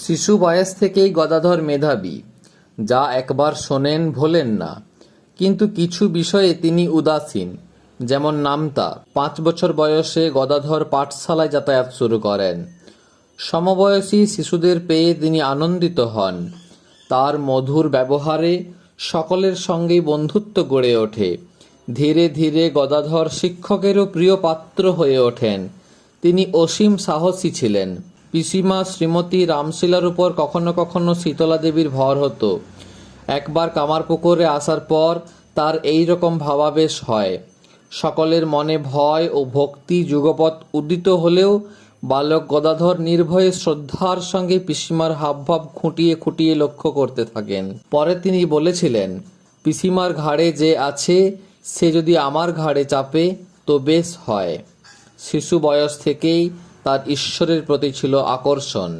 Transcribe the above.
শিশু বয়স থেকেই গদাধর মেধাবী, যা একবার শোনেন ভোলেন না। কিন্তু কিছু বিষয়ে তিনি উদাসীন, যেমন নামতা, পাঁচ বছর বয়সে গদাধর পাঠশালায় যাতায়াত শুরু করেন। সমবয়সী শিশুদের পেয়ে তিনি আনন্দিত হন। তার মধুর ব্যবহারে সকলের সঙ্গেই বন্ধুত্ব গড়ে ওঠে। ধীরে ধীরে গদাধর শিক্ষকেরও প্রিয় পাত্র হয়ে ওঠেন। তিনি অসীম সাহসী ছিলেন। পিসিমা শ্রীমতী রামশিলার উপর কখনো কখনো শীতলা দেবীর ভর হতো। একবার কামার কামারপুকুরে আসার পর তার এই রকম ভাবাবেশ হয়। সকলের মনে ভয় ও ভক্তি যুগপৎ উদিত হলেও বালক গদাধর নির্ভয়ে শ্রদ্ধার সঙ্গে পিসিমার হাবভাব খুঁটিয়ে খুঁটিয়ে লক্ষ্য করতে থাকেন। পরে তিনি বলেছিলেন, পিসিমার ঘাড়ে যে আছে, সে যদি আমার ঘাড়ে চাপে, তো বেশ হয়। শিশু বয়স থেকেই তার ঈশ্বরের প্রতি ছিল আকর্ষণ।